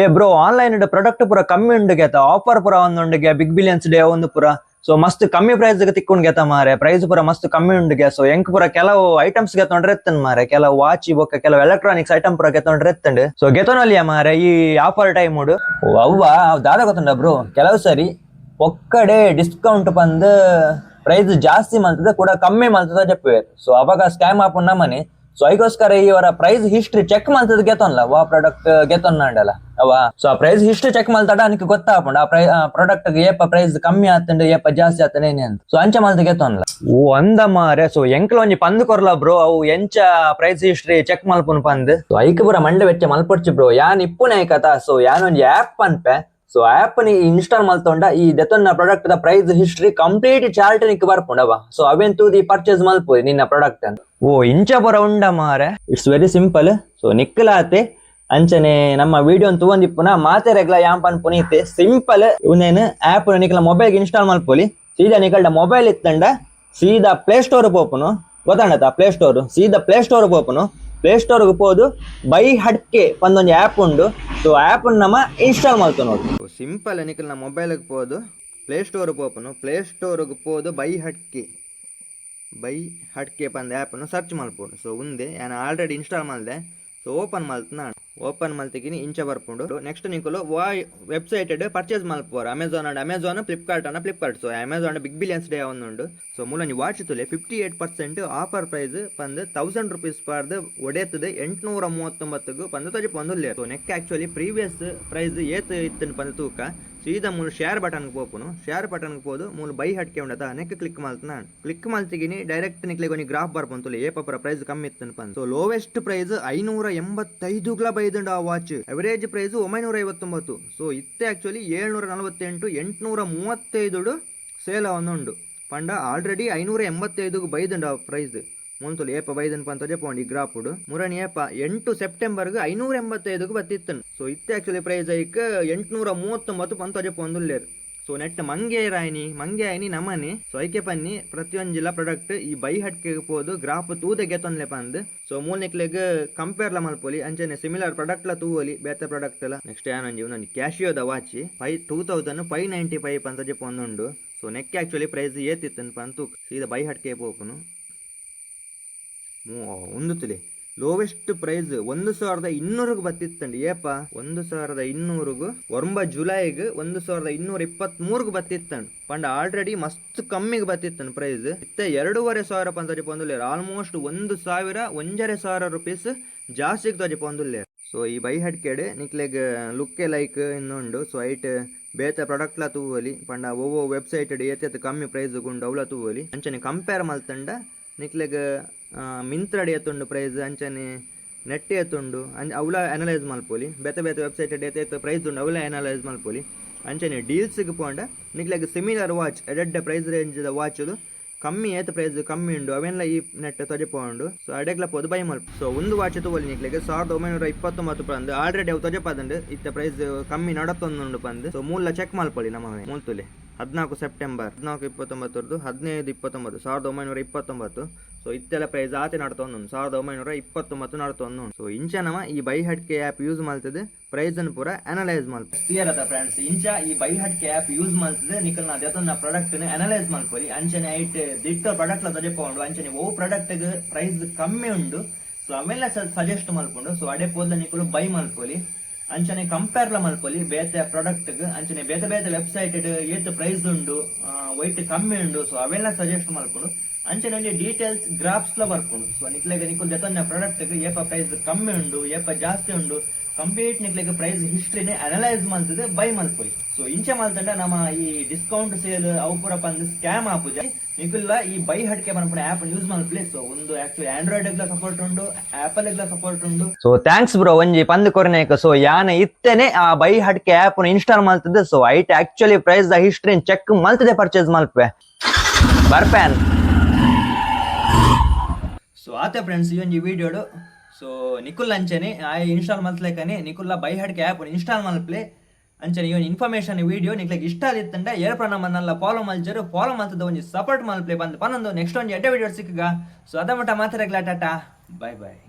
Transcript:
ಏ bro online product ಪೂರ ಕಮ್ಮಿ ಉಂಡು ಗೆತ. ಆಫರ್ ಪೂರ ಗೆ ಬಿಗ್ ಬಿಲಿಯನ್ಸ್ ಡೇ ಒಂದು ಪೂರ. ಸೊ ಮಸ್ತ್ ಕಮ್ಮಿ ಪ್ರೈಸ್ಗೆ ತಿಕ್ಕೊಂಡು ಗೆತ ಮಾರೆ ಪ್ರೈಸ್ ಪೂರ ಮಸ್ತ್ ಕಮ್ಮಿ ಉಂಡಿಗೆ ಸೊ ಎಂಕ್ ಪೂರ ಕೆಲವು ಐಟಮ್ಸ್ ಗೆತ್ತೊಂಡ್ರೆ ಎತ್ತನ್ ಮಾರೆ ಕೆಲವು ವಾಚ್ ಬೊಕ್ಕ ಕೆಲವು ಎಲೆಕ್ಟ್ರಾನಿಕ್ಸ್ ಐಟಮ್ ಪೂರ ಗೆತ್ತೊಂಡ್ರೆ ಎತ್ತಂಡು ಸೊ ಗೆತೊನಲ್ಲಿಯ ಮಾರೆ ಈ ಆಫರ್ ಟೈಮ್ ಉಡು ಅವ್ವ ದಾದ ಗೊತ್ತುಂಡ ಬ್ರೋ? ಕೆಲವು ಸರಿ ಒಕ್ಕಡೆ ಡಿಸ್ಕೌಂಟ್ ಬಂದು ಪ್ರೈಸ್ ಜಾಸ್ತಿ ಮಲ್ತದ, ಕೂಡ ಕಮ್ಮಿ ಮಲ್ತದ ಜಪ್ಪುವೆ. ಸೊ ಅವಾಗ ಸ್ಕ್ಯಾಮ್ ಆಪುಂಡ ಮನೆ ಸೊ ಅದಕ್ಕೋಸ್ಕರ ಇವರ ಪ್ರೈಸ್ ಹಿಸ್ಟ್ರಿ ಚೆಕ್ ಮಲ್ತದ ಗೆತೊನ್ಲ ವಾ ಪ್ರಾಡಕ್ಟ್ ಗೆತೊನ್ನಾಂಡಲ್ಲ ಅವ? ಸೊ ಆ ಪ್ರೈಸ್ ಹಿಸ್ಟ್ರಿ ಚೆಕ್ ಮಲ್ತಾಡ ಅನಿಕ್ ಗೊತ್ತಾಪುಂಡ. ಆ ಪ್ರೈ ಪ್ರಾಡಕ್ಟ್ ಏಪ ಪ್ರೈಸ್ ಕಮ್ಮಿ ಆತಂಡ ಏಪ ಜಾಸ್ತಿ ಆತಂಡ ಏನೇ ಅಂತ ಸೊ ಅಂಚ ಮಲ್ತ ಗೆತೊನ್ಲ ಓ ಅಂದ ಮಾರೆ. ಸೊ ಎಂಕ್ಲ ಒಂಜಿ ಪಂದ್ ಕೊರ್ಲ ಬ್ರೋ. ಅವು ಎಂಚ ಪ್ರೈಸ್ ಹಿಸ್ಟ್ರಿ ಚೆಕ್ ಮಲ್ಪುನ್ ಪಂದ್. ಸೊ ಐಕ್ ಪುರ ಮಂಡೆ ವೆಚ್ಚ ಮಲ್ಪಡ್ಚಿ ಬ್ರೋ. ಯಾನ್ ಇಪ್ಪುನೆ ಕಥಾ. ಸೊ ಯಾನ್ ಒಂಜಿ ಆಪ್ ಅನ್ಪೆ ಸೊ ಆಪ್ ನಿ ಇನ್ಸ್ಟಾಲ್ ಮಲ್ತೊಂಡ ಈ ದೆತೊನ್ನ ಪ್ರಾಡಕ್ಟ್ ದ ಪ್ರೈಸ್ ಹಿಸ್ಟ್ರಿ ಕಂಪ್ಲೀಟ್ ಚಾರ್ಟ್ ನಿಕ್ ಬರ್ಪುಂಡವ ಸೊ ಅವೆನ್ ತೂದಿ ಪರ್ಚೇಸ್ ಮಲ್ಪು ನಿನ್ನ ಪ್ರಾಡಕ್ಟ್ ಅಂತ. ಓ ಇಂಚ ಬರ ಉಂಡ ಮಾರೆ. ಇಟ್ಸ್ ವೆರಿ ಸಿಂಪಲ್ ಸೊ ನಿಕ್ಕಲಾತೆ ಅಂಚನೆ ನಮ್ಮ ವಿಡಿಯೋ ತೂವಂದಿಪ್ಪುನ ಮಾತೆ ರೆಗ್ಲ ಯಾಂಪನ್ ಪುನೀತೆ. ಸಿಂಪಲ್ ಇವನೇನು ಆಪ್ ನಿಕಲ ಮೊಬೈಲ್ ಇನ್ಸ್ಟಾಲ್ ಮಲ್ಪೊಲಿ ಸೀದಾ ನಿಕಲ್ಡ ಮೊಬೈಲ್ ಇತ್ತಂಡ ಸೀದಾ ಪ್ಲೇ ಸ್ಟೋರ್ ಪೋಪುನು ಗೊತ್ತಾಂಡತ ಪ್ಲೇ ಸ್ಟೋರ್ ಸೀದಾ ಪ್ಲೇ ಸ್ಟೋರ್ ಪೋಪುನು ಪ್ಲೇ ಸ್ಟೋರ್ ಪೋದು ಬೈ ಹಡ್ಕೆ ಪಂದೊಂದು ಆ್ಯಪ್ ಉಂಡು. ಸೊ ಆ್ಯಪ್ ನಮ್ಮ ಇನ್ಸ್ಟಾಲ್ ಮಾಡ್ತು ನೋಡಿ. ಸಿಂಪಲ್ ನಿಕಲ್ ನಮ್ಮ ಮೊಬೈಲ್ಗೆ ಪೋದು ಪ್ಲೇ ಸ್ಟೋರ್ ಪೋಪನು ಪ್ಲೇ ಸ್ಟೋರ್ಗೆ ಪೋದು ಬೈ ಹಡ್ಕೆ ಬೈ ಹಡ್ಕೆ ಪಂದ ಆ್ಯಪನ್ನು ಸರ್ಚ್ ಮಲ್ಪೋಡು ಸೊ ಉಂದೆ ನಾನು ಆಲ್ರೆಡಿ ಇನ್ಸ್ಟಾಲ್ ಮಾಡಿದೆ. ಸೊ ಓಪನ್ ನಾನು. ಓಪನ್ ಇಂಚ ಬರ್ಪುಂಡು ನೆಕ್ಸ್ಟ್ ನಿಕಲು ವಾಯ್ ವೆಬ್ಸೈಟ್ ಪರ್ಚೇಸ್ ಮಲ್ಪೋರು ಅಮೆಝಾನ್ ಅಂಡ್ ಅಮೆಝಾನ್ ಫ್ಲಿಪ್ಕಾರ್ಟ್ ಅನ್ನ Flipkart so Amazon big billions day ಒಂದುಂಡು so ಮೂಲ ನೀವು watch ತುಲೆ fifty eight percent offer price ಪಂದ್ ತೌಸಂಡ್ ರುಪೀಸ್ ಪಾರ್ದು ಒಡೆತದ ಎಂಟುನೂರ ಮೂವತ್ತೊಂಬತ್ತಗೂ ಪಂದ್ ತಜಿ ಪಂದುಲ್ಲೆ so next actually previous price ಏತ್ ಇತ್ತು ಪಂದ್ ತೂಕ. ಸೀದಾ ಮೂಲ ಶೇರ್ ಬಟನ್ಗೆ ಪೋಪುನು ಶೇರ್ ಬಟನ್ ಪೋದು ಮೂಲ ಬೈ ಹಟ್ಕೆ ಉಂಡತ ನೆಕ್ ಕ್ಲಿಕ್ ಮಲ್ತ ನಾನು. ಕ್ಲಿಕ್ ಮಲ್ತಿಗಿನಿ ಡೈರೆಕ್ಟ್ ನಿಕ್ಲಿಗೆ ಕೊನಿ ಗ್ರಾಫ್ ಏ ಪಪ್ಪರ ಪ್ರೈಸ್ ಕಮ್ಮಿ ಇತ್ತು ಪಂದ್ ಸೊ ಲೋವೆಸ್ಟ್ ಪ್ರೈಸ್ ಐನೂರ ಎಂಬತ್ತೈದುಗ್ಲ ಬೈದಂಡ ಆ ವಾಚ್ ಅವರೇಜ್ ಪ್ರೈಸ್ ಒಂಬೈನೂರ ಐವತ್ತೊಂಬತ್ತು. ಸೊ ಇತ್ತೆ ಆಕ್ಚುಲಿ ಏಳ್ನೂರ ನಲವತ್ತೆಂಟು, ಎಂಟುನೂರ ಮೂವತ್ತೈದು ಸೇಲ್ ಅವನುಂಡು ಪಂಡ ಆಲ್ರೆಡಿ ಐನೂರ ಎಂಬತ್ತೈದು ಬೈದಂಡ ಪ್ರೈಸ್ ಮುಂತುಲು, ಏಪ ಬೈದನ್ ಪಂತ ಜಪೋಂಡಿ ಈ ಗ್ರಾಪುಡು. ಏಪ, ಎಂಟು ಸೆಪ್ಟೆಂಬರ್ಗೆ ಐನೂರ ಎಂಬತ್ತೈದಕ್ಕೆ ಬತ್ತಿತ್ತು ಸೊ ಇತ್ತೆ ಆಕ್ಚುಲಿ ಪ್ರೈಸ್ ಐಕ್ ಎಂಟುನೂರ ಮೂವತ್ತೊಂಬತ್ತು ಪಂತ ಜಪೊಂದುಲ್ಲೇರು ಸೊ ನೆಟ್ ಮಂಗೆ ರಾಯ್ನಿ ಮಂಗೆ ಆಯ್ನಿ ನಮನಿ. ಸೊ ಐಕೆ ಪನ್ನಿ ಪ್ರತಿಯೊಂದಿಲ್ಲ ಪ್ರಾಡಕ್ಟ್ ಈ ಬೈ ಹಟ್ಕೆ ಪೋದು, ಗ್ರಾಪ್ ತೂದೆ ತೊಂದ್ಲೆ ಪಂದ್. ಸೊ ಮೂಲ್ನೆಕ್ಲೆಗ್ ಕಂಪೇರ್ ಲ ಮಲ್ಪೊಲಿ, ಅಂಚನೆ ಸಿಮಿಲರ್ ಪ್ರಾಡಕ್ಟ್ ಲ ತೂವಲಿ, ಬೇತೆ ಪ್ರಾಡಕ್ಟ್ ಲ. ನೆಕ್ಸ್ಟ್ ಏನಂಜಿ ನನ್ ಕ್ಯಾಶಿಯೋದ ವಾಚಿ, five two thousand five ninety five ಪಂತ ಜಪ ಒಂದುಂಡು. ಸೊ ನೆಕ್ ಆಕ್ಚುಲಿ ಪ್ರೈಸ್ ಏತಿತ್ತು ಪಂತು. ಸೀದಾ ಬೈ ಹಟ್ಕೆ ಪೋಪುನು. ಒಂದು ತಲೆ ಲೋವೆಸ್ಟ್ ಪ್ರೈಸ್ ಒಂದು ಸಾವಿರದ ಇನ್ನೂರಿಗೆ ಬತ್ತಿತ್ತಂಡಿ ಏಪ ಒಂದು ಸಾವಿರದ ಇನ್ನೂರಿಗೂ ಒಂಬ ಜುಲೈಗೆ ಒಂದು ಸಾವಿರದ ಇನ್ನೂರ ಇಪ್ಪತ್ತ್ ಮೂರ್ಗೆ ಬತ್ತಿತ್ತಂಡ್ ಪಂಡ ಆಲ್ರೆಡಿ ಮಸ್ತ್ ಕಮ್ಮಿಗೆ ಬತ್ತಿತ್ತನ್ ಪ್ರೈಸ್ ಇತ್ತೆ ಎರಡೂವರೆ ಸಾವಿರ ಪಂತಜಿ ಪೊಂದುಲ್ಲೇರು ಆಲ್ಮೋಸ್ಟ್ ಒಂದು ಸಾವಿರ ಒಂಜರೆ ಸಾವಿರ ರುಪೀಸ್ ಜಾಸ್ತಿಗೆ ತಜಿ ಪೊಂದುಲ್ಲೇರು ಸೊ ಈ ಬೈ ಹಡ್ಕೆಡ್ ನಿಕ್ಲೆಗ್ ಲುಕ್ಕೆ ಲೈಕ್ ಇನ್ನೊಂಡು ಸೊ ಐಟ್ ಬೇತೆ ಪ್ರಾಡಕ್ಟ್ಲ ತೂವಲಿ, ಪಂಡ ಒವ್ವೊ ವೆಬ್ಸೈಟ್ ಏತೆತ್ ಕಮ್ಮಿ ಪ್ರೈಸ್ ಗುಂಡು ಅವಳ ತೂವಲಿ. ಅಂಚನೆ ಕಂಪೇರ್ ಮಲ್ತಂಡ ನಿಕ್ಲೆಗ್ ಮಿಂತ್ರಡ್ ತುಂಡು ಪ್ರೈಸ್, ಅಂಚನೆ ನೆಟ್ ಎತ್ತುಂಡು ಅಂಚ ಅವಳ ಅನಲೈಸ್ ಮಲ್ಪೊಲಿ ಬೇತೆ ಬೇತೆ ವೆಬ್ಸೈಟ್ ಏತೆ ಪ್ರೈಸ್ ಉಂಡು ಅವಳ ಅನಲೈಸ್ ಮಲ್ಪೊಲಿ ಅಂಚನೆ ಡೀಲ್ಸ್ಗೆ ಪೋಂಡ ನಿಕ್ಲೆಗ್ ಸಿಮಿಲರ್ ವಾಚ್ ಎಡೆಡ್ಡ ಪ್ರೈಸ್ ರೇಂಜ್ದ ವಾಚ್ದು ಕಮ್ಮಿ ಏತ ಪ್ರೈಸ್ ಕಮ್ಮಿ ಉಂಡು, ಅವೆಲ್ಲ ಈ ನೆಟ್ ಪೋಂಡು. ಸೊ ಅಡೆಗ್ಲ ಪೋದು ಬೈ ಮಲ್ಪ ಸೊ ಒಂದು ವಾಚ್ ತಗೊಳ್ಳಿ ನಿಕ್ಲೆಗೆ ಸಾವಿರದ ಒಂಬೈನೂರ ಇಪ್ಪತ್ತೊಂಬತ್ತು ಬಂದು ಆಲ್ರೆಡಿ ಅವು ತೊಜಪದಂಡು ಇತ್ತ ಪ್ರೈಸ್ ಕಮ್ಮಿ ನಡತ್ತೊಂದುಂಡು ಪಂದ್. ಸೊ ಮೂಲ ಚೆಕ್ ಮಲ್ಪೊಲಿ ನಮ್ಮ ಮೂಲ್ತುಲೆ. ಹದಿನಾಲ್ಕು ಸೆಪ್ಟೆಂಬರ್ ಹದಿನಾಲ್ಕು ಇಪ್ಪತ್ತೊಂಬತ್ತರದ್ದು, ಹದಿನೈದು ಇಪ್ಪತ್ತೊಂಬತ್ತು, ಸಾವಿರದ ಒಂಬೈನೂರ ಇಪ್ಪತ್ತೊಂಬತ್ತು. ಸೊ ಇತ್ತೆಲ್ಲ ಪ್ರೈಸ್ ಆತೆ ನಡ್ತೊಂದು ಸಾವಿರದ ಒಂಬೈನೂರ ಇಪ್ಪತ್ತೊಂಬತ್ತು ನಡ್ತೊಂದು ಸೊ ಇಂಚ ನಮ ಈ ಬೈ ಹಟ್ಕೆ ಆ್ಯಪ್ ಯೂಸ್ ಮಾಡ್ತದೆ. ಪ್ರೈಸ್ ಅನ್ನು ಪೂರ ಅನಲೈಸ್ ಮಾಡ್ತದೆ. ಕ್ಲಿಯರ್ ಅದ ಫ್ರೆಂಡ್ಸ್ ಇಂಚ ಈ ಬೈ ಹಟ್ಕೆ ಆ್ಯಪ್ ಯೂಸ್ ಮಾಡ್ತದೆ ನಿಕಲ್ ನಾ ದೇತನ ಪ್ರಾಡಕ್ಟ್ ಅನಲೈಸ್ ಮಾಡ್ಕೊಳ್ಳಿ. ಅಂಚನೆ ಐಟ್ ದಿಟ್ಟ ಪ್ರಾಡಕ್ಟ್ ತಜಕೊಂಡು ಅಂಚನೆ ಓ ಪ್ರಾಡಕ್ಟ್ ಪ್ರೈಸ್ ಕಮ್ಮಿ ಉಂಡು. ಸೊ ಅವೆಲ್ಲ ಸಜೆಸ್ಟ್ ಮಾಡ್ಕೊಂಡು ಸೊ ಅಡೆ ಪೋದ ನಿಕಲು ಬೈ ಮಾಡ್ಕೊಳ್ಳಿ. ಅಂಚನೆ ಕಂಪೇರ್ಲ ಮಾಡ್ಕೊಳ್ಳಿ. ಬೇತೆ ಪ್ರಾಡಕ್ಟ್ ಅಂಚನೆ ಬೇತೆ ಬೇತೆ ವೆಬ್ಸೈಟ್ ಏತ್ ಪ್ರೈಸ್ ಉಂಡು. ವೈಟ್ ಕಮ್ಮಿ ಉಂಡು. ಸೊ ಅವೆಲ್ಲ ಸಜೆಸ್ಟ್ ಮಾಡ್ಕೊಂಡು. ಅಂಚನೆ ಡೀಟೇಲ್ಸ್ ಗ್ರಾಫ್ಸ್ ಲ ಬರ್ಕೊಂಡು. ಸೊ ನಿಕ್ಲೆಗೆ ನಿಕುಲ್ ಜೊತೆ ಪ್ರಾಡಕ್ಟ್ ಏಪ ಪ್ರೈಸ್ ಕಮ್ಮಿ ಉಂಡು, ಏಪ ಜಾಸ್ತಿ ಉಂಡು ಕಂಪ್ಲೀಟ್ ನಿಕ್ಲೆಗೆ ಪ್ರೈಸ್ ಹಿಸ್ಟ್ರಿನೇ ಅನಲೈಸ್ ಮಾಡ್ತದೆ ಬೈ ಮಲ್ಪೊಲಿ ಸೊ ಇಂಚೆ ಮಲ್ತಂಡ ನಮ್ಮ ಈ ಡಿಸ್ಕೌಂಟ್ ಸೇಲ್ ಅವು ಪೂರ ಬಂದು ಸ್ಕ್ಯಾಮ್ ಆಪುಜ ನಿಕುಲ್ಲ ಈ ಬೈ ಹಟ್ಕೆ ಬಂದ್ಬಿಡ ಆಪ್ ಯೂಸ್ ಮಾಡ್ಲಿ ಸೊ ಒಂದು ಆಕ್ಚುಲಿ ಆಂಡ್ರಾಯ್ಡ್ ಎಗ್ಲ ಸಪೋರ್ಟ್ ಉಂಡು ಆಪಲ್ ಎಗ್ಲ ಸಪೋರ್ಟ್ ಉಂಡು. ಸೊ ಥ್ಯಾಂಕ್ಸ್ ಬ್ರೋ ಒಂಜಿ ಪಂದ್ ಕೊರನೇಕ ಸೊ ಯಾನ ಇತ್ತೇನೆ ಆ ಬೈ ಹಟ್ಕೆ ಆಪ್ ಇನ್ಸ್ಟಾಲ್ ಮಾಡ್ತದೆ ಸೊ ಐಟ್ ಆಕ್ಚುಲಿ ಪ್ರೈಸ್ ದ ಹಿಸ್ಟ್ರಿ ಚೆಕ್ ಮಲ್ತದೆ ಪರ್ಚೇಸ್ ಮಲ್ಪೆ ಬರ್ಪೇನ್. ಆತ ಫ್ರೆಂಡ್ಸ್ ಈ ಒಂದು ವಿಡಿಯೋಡು ಸೊ ನಿಕುಲ್ ಅಂಚನೆ, ಆ ಇನ್ಸ್ಟಾಲ್ ಮಲ್ತ್ಲೇಕನೆ ಲ ಬೈ ಹಡ್ಕೆ ಆ್ಯಪ್ ಇನ್ಸ್ಟಾಲ್ ಮಲ್ಪ್ಲೆ ಅಂಚನೆ ಈ ಒಂದು ಇನ್ಫಾರ್ಮೇಶನ್ ವಿಡಿಯೋ ನಿಕ್ಲೆಗ್ ಇಷ್ಟ ಆದಿತ್ತಂಡ ಏರ್ಪ ನಮ್ಮನ್ನೆಲ್ಲ ಫಾಲೋ ಮಲ್ಚರು ಫಾಲೋ ಮಲ್ತದ ಒಂದು ಸಪೋರ್ಟ್ ಮಲ್ಪ್ಲೆ ಬಂದು. ಪನ್ನೊಂದು ನೆಕ್ಸ್ಟ್ ಒಂದು ಎಡ್ಡೆ ವಿಡಿಯೋ ಸಿಕ್ಕಗ. ಸೊ ಅದ ಮಟ್ಟ ಮಾತಾಡಗ್ಲ ಟಾಟಾ ಬಾಯ್ ಬಾಯ್